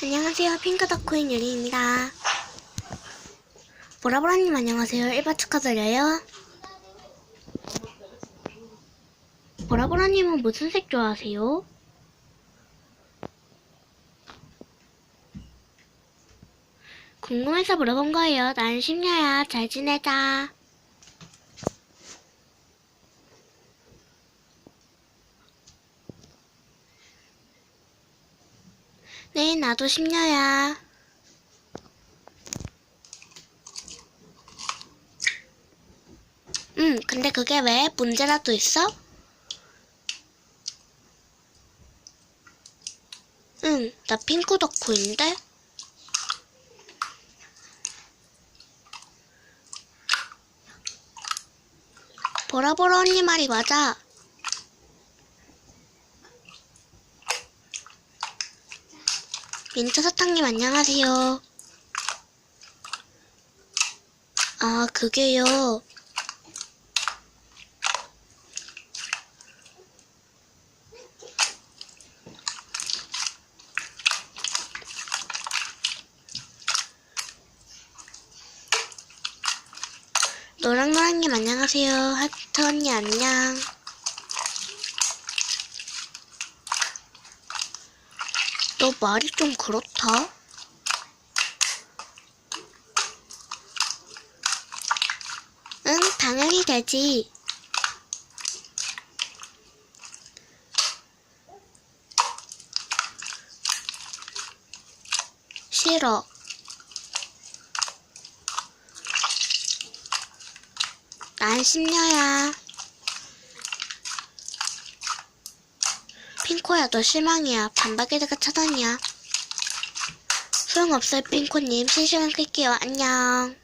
안녕하세요. 핑크덕코인 유리입니다. 보라보라님 안녕하세요. 1바 축하드려요. 보라보라님은 무슨 색 좋아하세요? 궁금해서 물어본 거예요. 난 심야야. 잘 지내자. 네, 나도 심야야. 응, 근데 그게 왜 문제라도 있어? 응, 나 핑크 덕후인데? 보라보라 언니 말이 맞아. 민트 사탕님 안녕하세요. 아, 그게요. 노랑노랑님 안녕하세요. 하트 언니 안녕. 너 말이 좀 그렇다. 응, 당연히 되지. 싫어. 난 심녀야. 핑코야, 너 실망이야. 반박에다가 차단이야. 소용없어요, 핑코님. 실시간 끌게요. 안녕.